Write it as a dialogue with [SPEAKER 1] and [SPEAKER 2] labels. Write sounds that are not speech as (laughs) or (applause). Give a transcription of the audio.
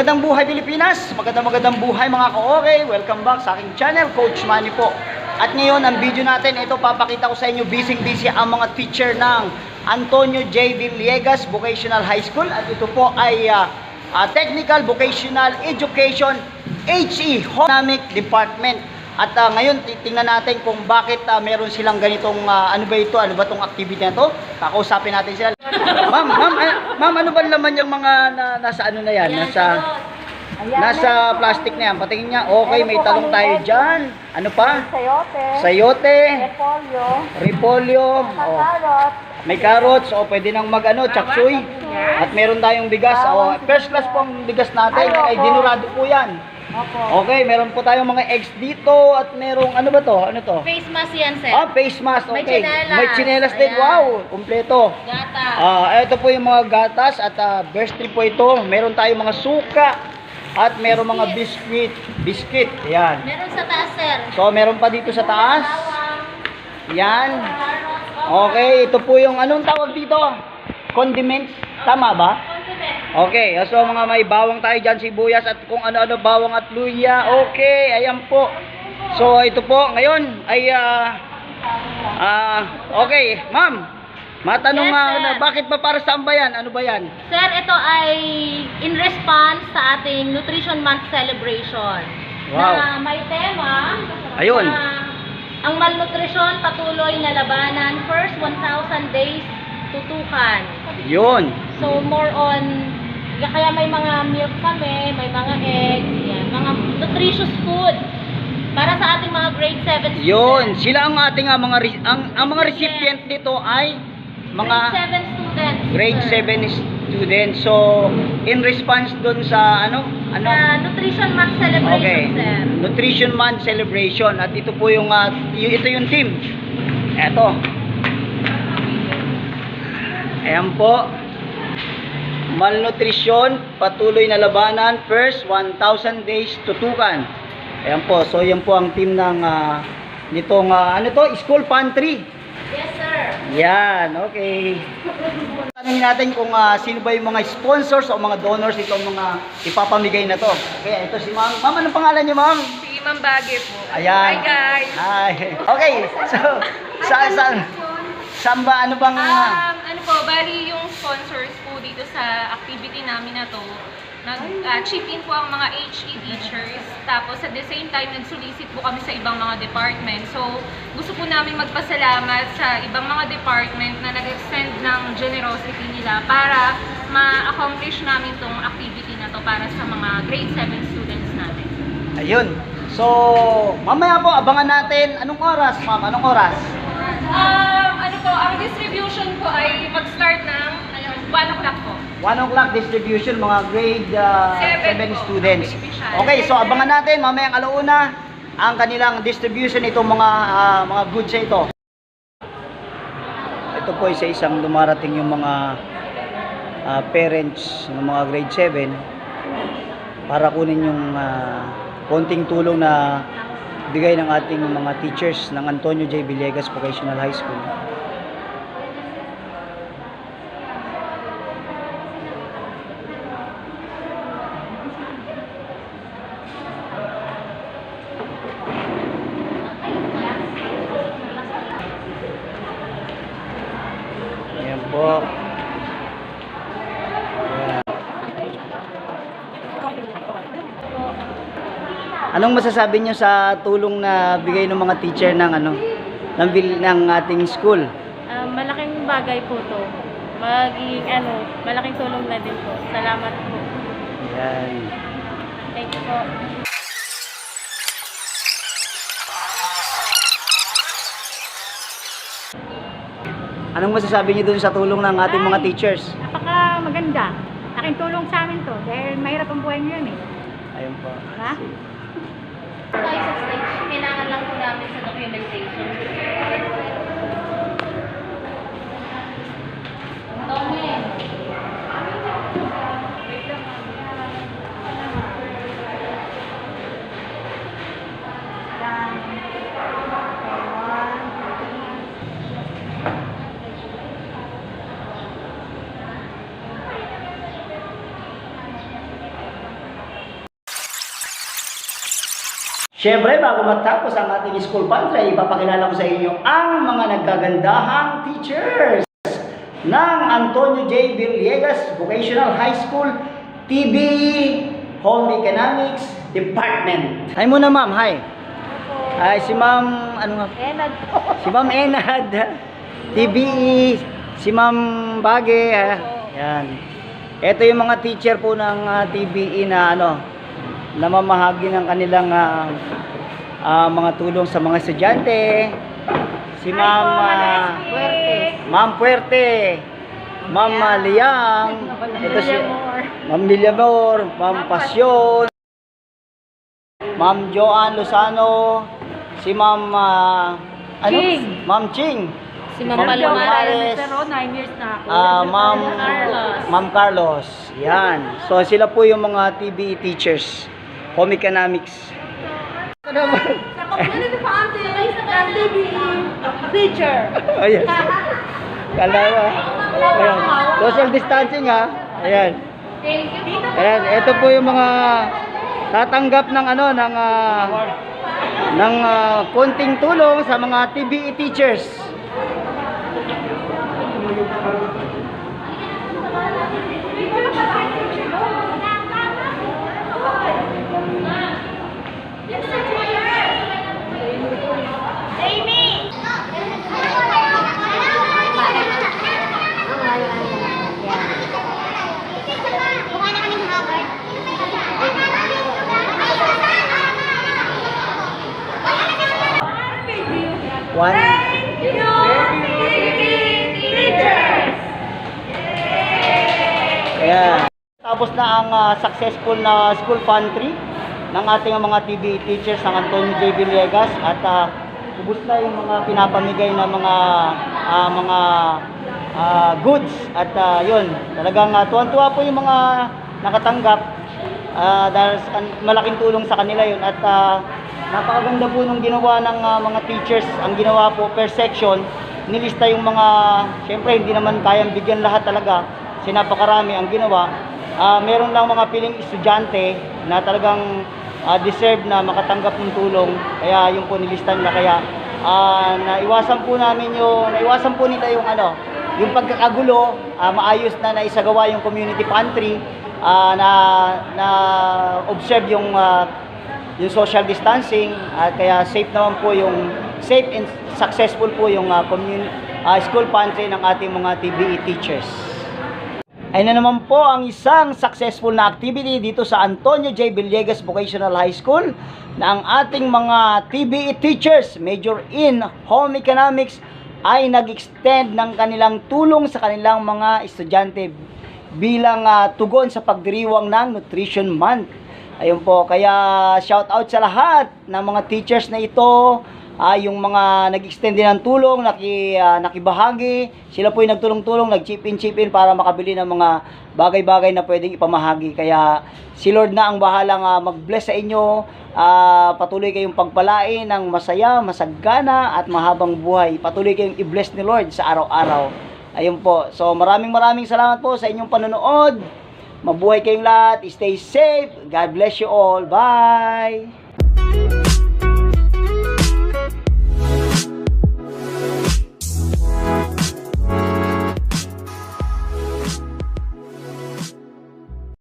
[SPEAKER 1] Magandang buhay Pilipinas! Magandang magandang buhay mga ka-okay! Welcome back sa aking channel, Coach Manny po. At ngayon, ang video natin, ito papakita ko sa inyo, busy-busy ang mga teacher ng Antonio J. Villegas Vocational High School. At ito po ay ah, ah, Technical Vocational Education HE, Economic Department. At ah, ngayon, titingnan natin kung bakit ah, meron silang ganitong, ah, ano ba ito, ano ba itong activity na to. Kakausapin natin sila. (laughs) ma'am, ma'am, ah, ma'am, ano ba laman yung mga na, nasa ano na yan? Nasa... Nasa plastic na yan. Patingin niya. Okay, may talong tayo dyan. Ano pa?
[SPEAKER 2] Sayote,
[SPEAKER 1] Sayote,
[SPEAKER 2] repolyo,
[SPEAKER 1] repolyo, oh,
[SPEAKER 2] carrot,
[SPEAKER 1] may carrots, o pwede nang mag ano, chapsuy. At meron tayong bigas. Oh, first class po ang bigas natin. Ay, dinurado po yan.
[SPEAKER 2] Opo.
[SPEAKER 1] Okay, meron po tayong mga eggs dito at merong ano ba to? Ano to?
[SPEAKER 3] Face mask yan, sir.
[SPEAKER 1] Ah, face mask.
[SPEAKER 3] May
[SPEAKER 1] Okay.
[SPEAKER 3] tsinelas.
[SPEAKER 1] May chinelas din.
[SPEAKER 3] Ayan.
[SPEAKER 1] Wow, kumpleto.
[SPEAKER 3] Gata.
[SPEAKER 1] Ah, ito po yung mga gatas at uh, burst po ito. Meron tayong mga suka at meron mga biscuit, biscuit. Ayan.
[SPEAKER 3] Meron sa taas, sir.
[SPEAKER 1] So, meron pa dito sa taas. Yan. Okay, ito po yung anong tawag dito? Condiments. Tama ba? Okay, so mga may bawang tayo dyan, sibuyas at kung ano-ano, bawang at luya. Okay, ayan po. So, ito po, ngayon ay, ah, ah, okay, ma'am. Matanong
[SPEAKER 3] Yes,
[SPEAKER 1] nga, na, bakit ba para saan ba yan? Ano ba yan?
[SPEAKER 3] Sir, ito ay in response sa ating Nutrition Month celebration.
[SPEAKER 1] Wow.
[SPEAKER 3] Na may tema.
[SPEAKER 1] Ayun.
[SPEAKER 3] Na ang malnutrisyon patuloy na labanan. First 1,000 days tutukan.
[SPEAKER 1] Yun.
[SPEAKER 3] So more on kaya may mga milk kami, may mga eggs, yan, mga nutritious food para sa ating mga grade 7 students.
[SPEAKER 1] Yun, sila ang ating ah, mga ang, ang mga recipient nito ay mga
[SPEAKER 3] grade 7 students.
[SPEAKER 1] grade
[SPEAKER 3] sir.
[SPEAKER 1] 7 students. So, in response dun sa ano? Ano?
[SPEAKER 3] Sa Nutrition Month celebration,
[SPEAKER 1] Okay.
[SPEAKER 3] sir.
[SPEAKER 1] Nutrition Month celebration at ito po yung y- ito yung team. Eto. Ayan po. Malnutrition, patuloy na labanan, first 1,000 days tutukan. Ayan po. So, yan po ang team ng ah, nitong ah, ano to? School pantry.
[SPEAKER 3] Yes, sir.
[SPEAKER 1] Yan, okay. Tanungin natin kung ah, sino ba yung mga sponsors o mga donors itong mga ipapamigay na to. Okay, ito si Ma'am. Ma'am, anong pangalan niyo, Ma'am?
[SPEAKER 2] Si Ma'am Bagay po.
[SPEAKER 1] Ayan.
[SPEAKER 2] Hi guys.
[SPEAKER 1] Hi. Okay, so, sa, sa, saan ba, ano bang, ah,
[SPEAKER 2] Um, ano po, bali yung sponsors po dito sa activity namin na to, nag-chip in po ang mga HE teachers. Tapos at the same time, nag-solicit po kami sa ibang mga department. So, gusto po namin magpasalamat sa ibang mga department na nag-extend ng generosity nila para ma-accomplish namin tong activity na to para sa mga grade 7 students natin.
[SPEAKER 1] ayun. So, mamaya po, abangan natin, anong oras, Ma'am? Anong oras?
[SPEAKER 2] Um, ano po, ang distribution po ay mag-start ng ayun, 1 o'clock po.
[SPEAKER 1] 1 o'clock distribution, mga grade 7
[SPEAKER 2] Seven po.
[SPEAKER 1] students. Okay, so abangan natin, mamayang alauna, ang kanilang distribution itong mga ah, mga goods ito. Ito po isa isang dumarating yung mga ah, parents ng mga grade 7 para kunin yung ah, konting tulong na bigay ng ating mga teachers ng Antonio J. Villegas Vocational High School. Ayan po. Ayan. Anong masasabi niyo sa tulong na bigay ng mga teacher ng ano ng, ng ating school?
[SPEAKER 3] Ah, malaking bagay po to. Magiging ano, malaking tulong na din po. Salamat po.
[SPEAKER 1] Ayan.
[SPEAKER 3] Thank you po.
[SPEAKER 1] Anong masasabi niyo dun sa tulong ng ating mga teachers?
[SPEAKER 4] Napaka maganda. Aking tulong sa amin to dahil mahirap ang buhay ngayon eh.
[SPEAKER 1] Ayun po.
[SPEAKER 4] Ha?
[SPEAKER 3] Tayo sa stage, kailangan lang po namin sa documentation.
[SPEAKER 1] Siyempre, bago matapos ang ating school pantry, ipapakilala ko sa inyo ang mga naggagandahang teachers ng Antonio J. Villegas Vocational High School TBE Home Economics Department. Hi muna ma'am, hi. Ay, si ma'am, ano nga?
[SPEAKER 3] Enad.
[SPEAKER 1] Si ma'am Enad, TBE, si ma'am Bage, ha? Yan. Ito yung mga teacher po ng ah, TBE na ano, namamahagi ng kanilang ah, ah, mga tulong sa mga estudyante. Si ma'am ah, Ma'am Puerte, Ma'am Liang, ito si Ma'am Villamor, Ma'am Pasyon, Ma'am Joanne Lozano, si Ma'am ah, ano?
[SPEAKER 3] Ching.
[SPEAKER 1] Ma'am Ching.
[SPEAKER 3] Si Ma'am Palomares.
[SPEAKER 1] Palomares.
[SPEAKER 3] 9 years na ako.
[SPEAKER 1] Ma'am
[SPEAKER 3] Carlos.
[SPEAKER 1] Ma'am Carlos. Yan. So sila po yung mga TBE teachers. Home economics. Ito naman.
[SPEAKER 3] Teacher. (laughs)
[SPEAKER 1] Ayan. Kala mo. Ayan. Social distancing ha. Ayan. Ayan, ito po yung mga tatanggap ng ano ng ah, ng ah, konting tulong sa mga TBE teachers. One. Ayan. Tapos na ang ah, successful na school pantry ng ating mga TBE teachers ng Antonio J. Villegas at uh, ubus na yung mga pinapamigay na mga ah, mga ah, goods at ah, yun talagang uh, tuwan-tuwa po yung mga nakatanggap ah, dahil malaking tulong sa kanila yun at ah, napakaganda po nung ginawa ng ah, mga teachers ang ginawa po per section nilista yung mga syempre hindi naman kayang bigyan lahat talaga kasi napakarami ang ginawa Ah, meron lang mga piling estudyante na talagang ah, deserve na makatanggap ng tulong. Kaya yung po nilista nila. Kaya ah, naiwasan po namin yung, naiwasan po nila yung ano, yung pagkakagulo, ah, maayos na naisagawa yung community pantry, ah, na, na observe yung ah, yung social distancing at kaya safe naman po yung safe and successful po yung ah, community school pantry ng ating mga TBE teachers. Ay na naman po ang isang successful na activity dito sa Antonio J. Villegas Vocational High School na ang ating mga TBE teachers, major in home economics, ay nag-extend ng kanilang tulong sa kanilang mga estudyante bilang ah, tugon sa pagdiriwang ng Nutrition Month. Ayun po, kaya shout out sa lahat ng mga teachers na ito, ah, yung mga nag-extend din ng tulong, naki, ah, nakibahagi, sila po yung nagtulong-tulong, nag-chip in, chip in para makabili ng mga bagay-bagay na pwedeng ipamahagi. Kaya si Lord na ang bahalang ah, mag-bless sa inyo, ah, patuloy kayong pagpalain ng masaya, masagana at mahabang buhay. Patuloy kayong i-bless ni Lord sa araw-araw. Ayun po. So maraming maraming salamat po sa inyong panonood. Mabuhay kayong lahat. Stay safe. God bless you all. Bye!